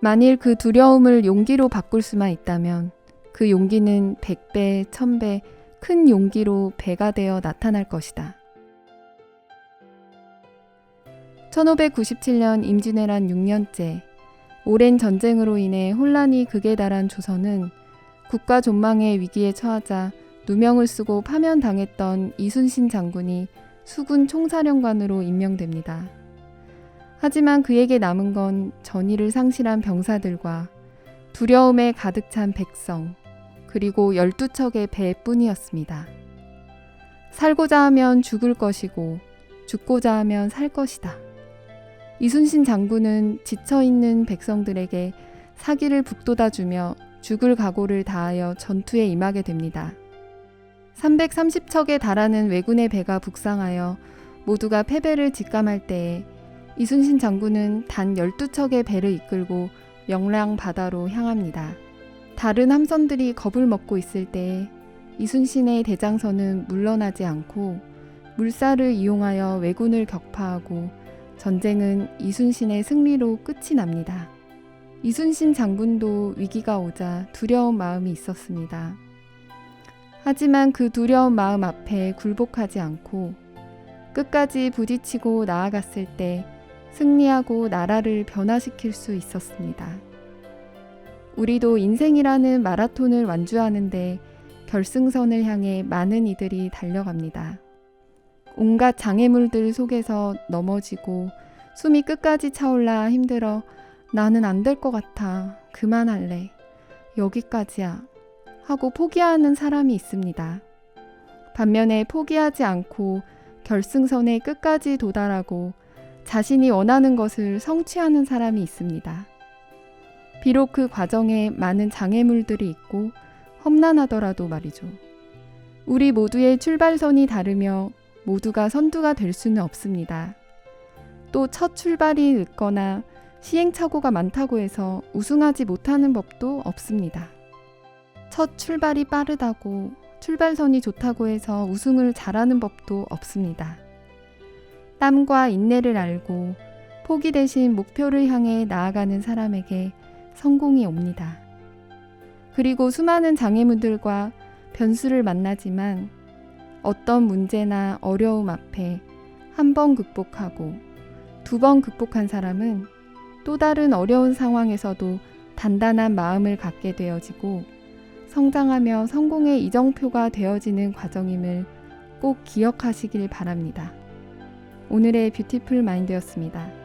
만일 그 두려움을 용기로 바꿀 수만 있다면 그 용기는 100배, 1000배 큰 용기로 배가 되어 나타날 것이다. 1597년 임진왜란 6년째 오랜 전쟁으로 인해 혼란이 극에 달한 조선은 국가 존망의 위기에 처하자 누명을 쓰고 파면당했던 이순신 장군이 수군 총사령관으로 임명됩니다. 하지만 그에게 남은 건 전의를 상실한 병사들과 두려움에 가득 찬 백성, 그리고 12척의 배뿐이었습니다. 살고자 하면 죽을 것이고 죽고자 하면 살 것이다. 이순신 장군은 지쳐있는 백성들에게 사기를 북돋아주며 죽을 각오를 다하여 전투에 임하게 됩니다. 330척에 달하는 왜군의 배가 북상하여 모두가 패배를 직감할 때에 이순신 장군은 단 12척의 배를 이끌고 명랑 바다로 향합니다. 다른 함선들이 겁을 먹고 있을 때 이순신의 대장선은 물러나지 않고 물살을 이용하여 왜군을 격파하고 전쟁은 이순신의 승리로 끝이 납니다. 이순신 장군도 위기가 오자 두려운 마음이 있었습니다. 하지만 그 두려운 마음 앞에 굴복하지 않고 끝까지 부딪히고 나아갔을 때 승리하고 나라를 변화시킬 수 있었습니다. 우리도 인생이라는 마라톤을 완주하는데 결승선을 향해 많은 이들이 달려갑니다. 온갖 장애물들 속에서 넘어지고 숨이 끝까지 차올라 힘들어 나는 안 될 것 같아. 그만할래. 여기까지야. 하고 포기하는 사람이 있습니다. 반면에 포기하지 않고 결승선에 끝까지 도달하고 자신이 원하는 것을 성취하는 사람이 있습니다. 비록 그 과정에 많은 장애물들이 있고 험난하더라도 말이죠. 우리 모두의 출발선이 다르며 모두가 선두가 될 수는 없습니다. 또 첫 출발이 늦거나 시행착오가 많다고 해서 우승하지 못하는 법도 없습니다. 첫 출발이 빠르다고 출발선이 좋다고 해서 우승을 잘하는 법도 없습니다. 땀과 인내를 알고 포기 대신 목표를 향해 나아가는 사람에게 성공이 옵니다. 그리고 수많은 장애물들과 변수를 만나지만 어떤 문제나 어려움 앞에 한 번 극복하고 두 번 극복한 사람은 또 다른 어려운 상황에서도 단단한 마음을 갖게 되어지고 성장하며 성공의 이정표가 되어지는 과정임을 꼭 기억하시길 바랍니다. 오늘의 뷰티풀 마인드였습니다.